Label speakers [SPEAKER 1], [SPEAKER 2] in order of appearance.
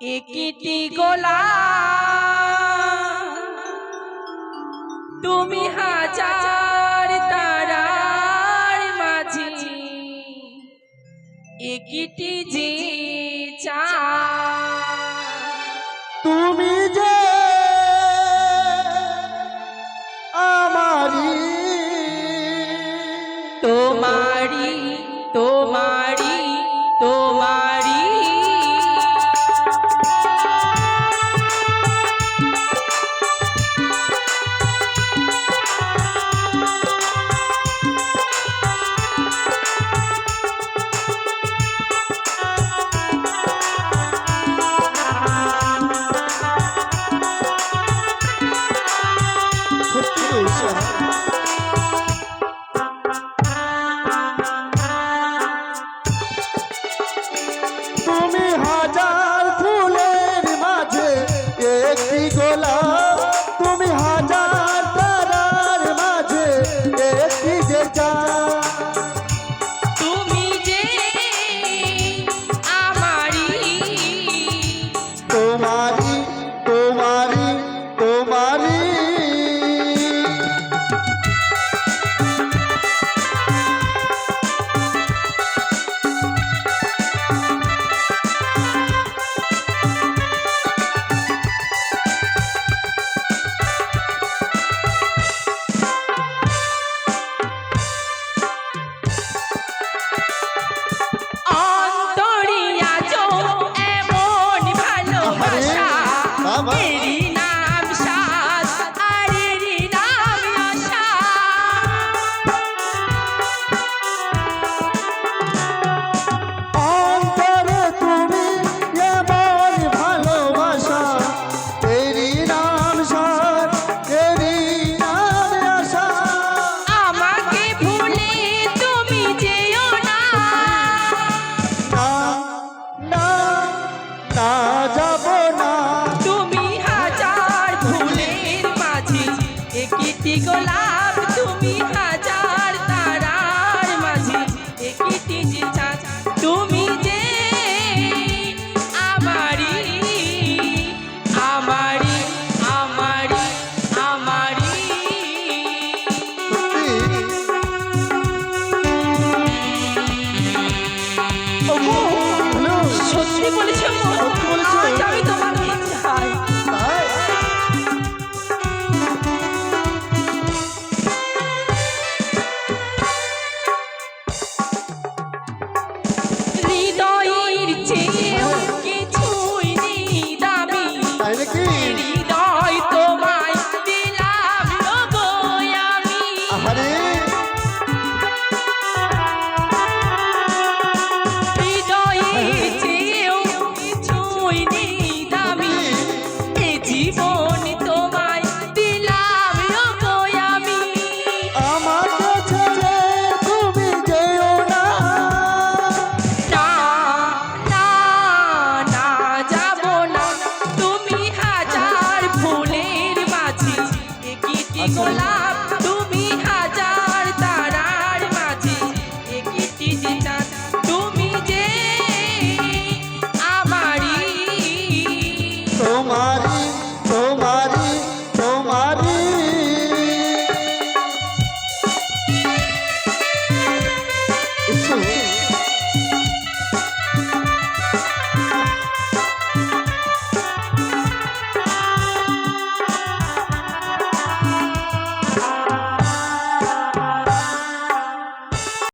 [SPEAKER 1] একটি গোলা তুমি হাজার তারার মাঝে একটি যে চাঁদ।
[SPEAKER 2] তুমি যে আমারি
[SPEAKER 1] তোমারি তোমারি
[SPEAKER 2] একটি গোলাপ তুমি হাজার তারার মাঝে একটি যে চাঁদ
[SPEAKER 1] তুমি যে আমারি আমারি আমারি আমারি সত্যি
[SPEAKER 2] বলেছি। আমি
[SPEAKER 1] তোমাকে চাই।
[SPEAKER 2] হরে। হৃদয়ে
[SPEAKER 1] চেয়েও কিছুই নেই। i don't Bye.